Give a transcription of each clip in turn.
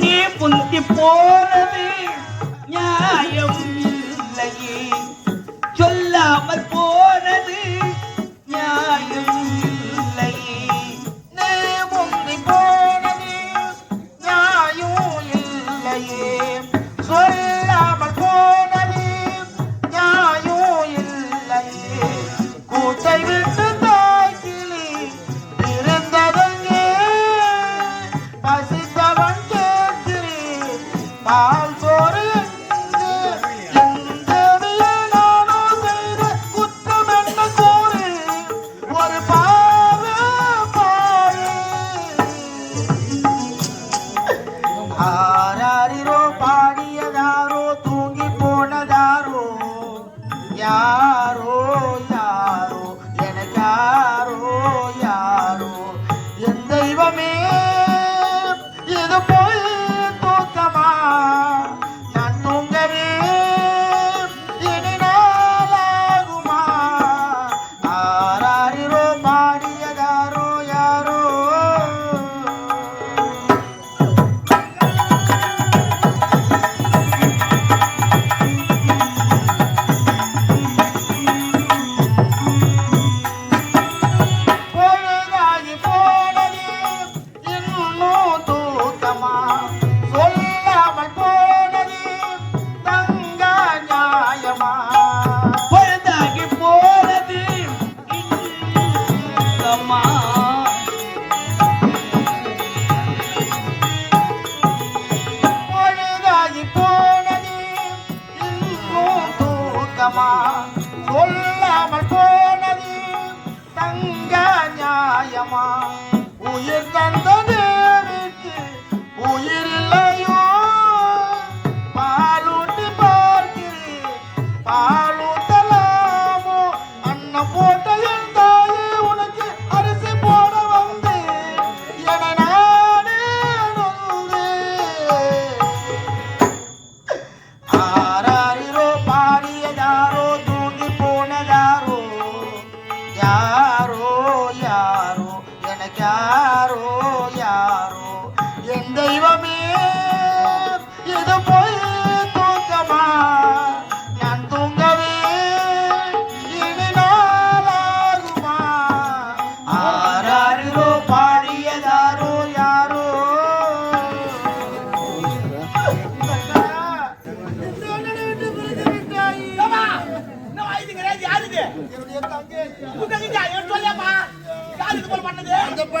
நீ புந்தி போனது நியாயம் இல்லையே. சொல்லாமல் போ தங்கமா? சொல்லாமல் போனது தங்க நியாயமா? உயிர் தந்த யாரோ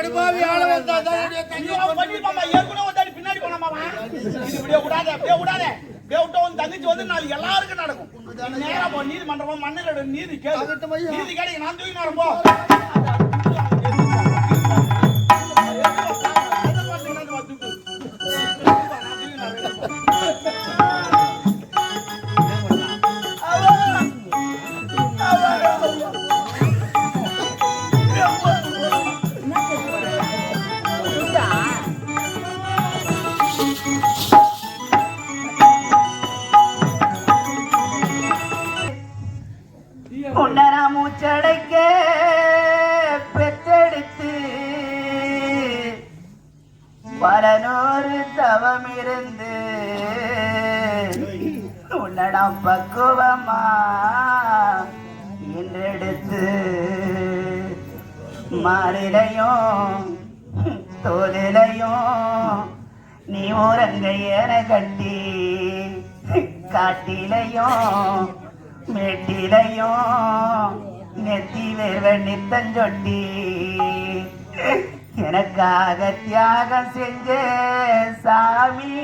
படுபாவி ஆள வந்தாதான் ஐயோ, அவன் பண்ணிருப்பாம்மா. ஏற்கனவே ஒரு தாட்டி பின்னாடி போனாமாம்மா. இது இப்படியே விடாத, இப்படியே விடாத. தங்கச்சி வந்து நாளைக்கு எல்லாருக்கும் நடக்கும். நீ நேரா போ, நீதிமன்றமா, மண்ணில் நீதி ஐயா. நீதி கேளு, நான் தூக்கின்னு வரேன், உன்னரா மூச்சடைக்க பெற்றெடுத்து பல நூறு தவம் இருந்து உன்னடம் பக்குவமா என்றெடுத்து மாறிலையும் தோலிலையும் நீ ஓரங்க என கட்டி காட்டிலையும். மேட்டிலையும் நெத்தி வேர்வன் நித்தஞ்சொட்டி எனக்காக தியாகம் செஞ்ச சாமி.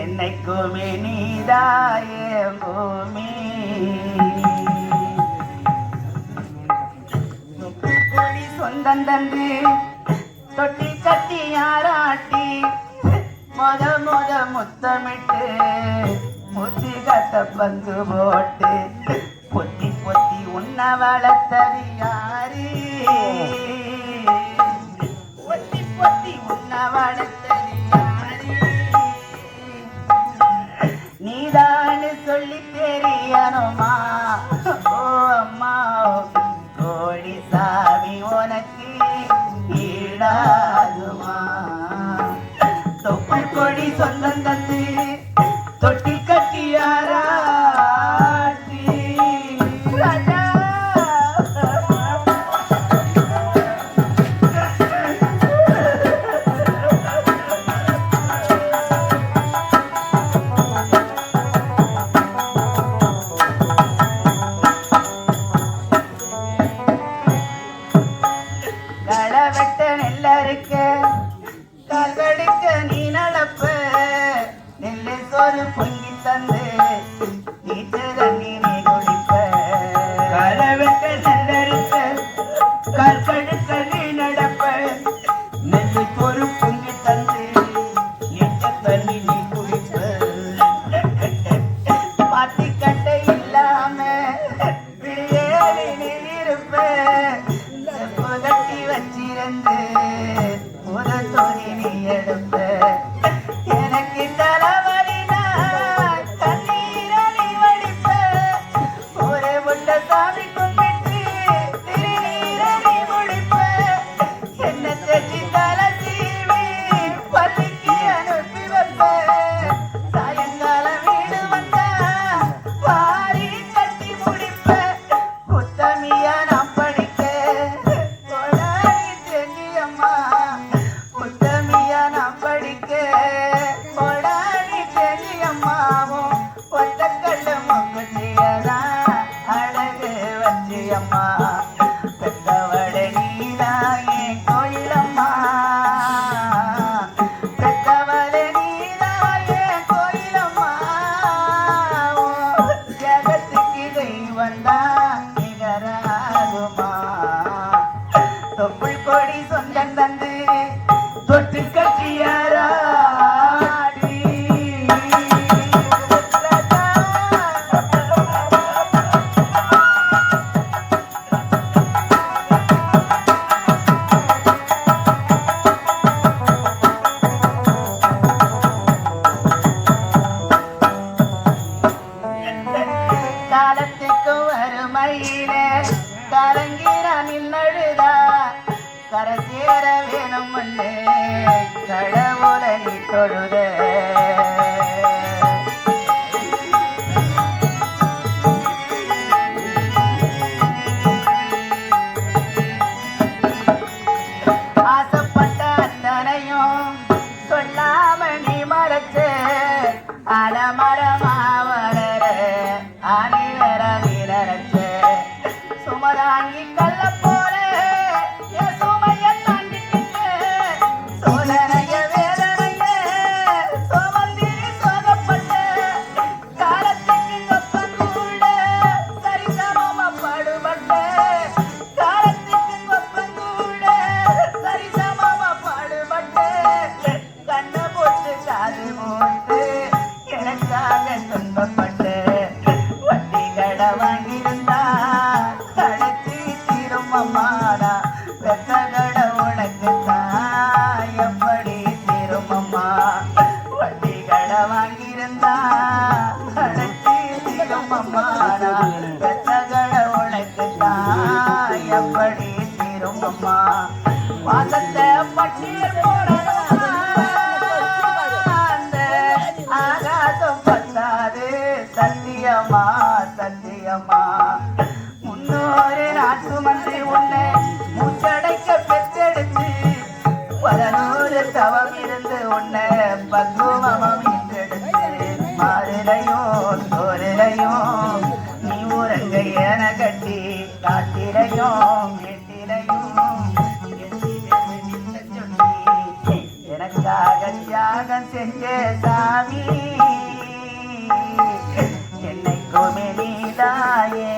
என்னைக்குமே நீதாயே பூமி. கொடி சொந்தம் தந்து தொட்டி கட்டி ஆராட்டி மொத மொத முத்தமிட்டு கட்ட பங்கு போட்டு பொத்தி பொத்தி உன்ன வளர்த்தது யாரு? Yeah. 한다. தினம் மண்ணே கடவுளை தொழுதே. கடவன் இருந்தா கடைச்சி திருமம்மாடா பெத்த கட உனக்கு தான் எப்படி திருமம்மா வட்டி கட வாங்கியிருந்தா கடைச்சி திருமம்மாடா பெத்த கட உனக்கு வாசத்தை பட்டியல் போட தவம் இருந்து உன்ன பக்குவமம் மாறிலையும் தோரிலையும் நீ உறங்க என கட்டி காட்டிலையும் எனக்காக தியாகம் செஞ்ச சாமி. என்னைக்குமே நீதாயே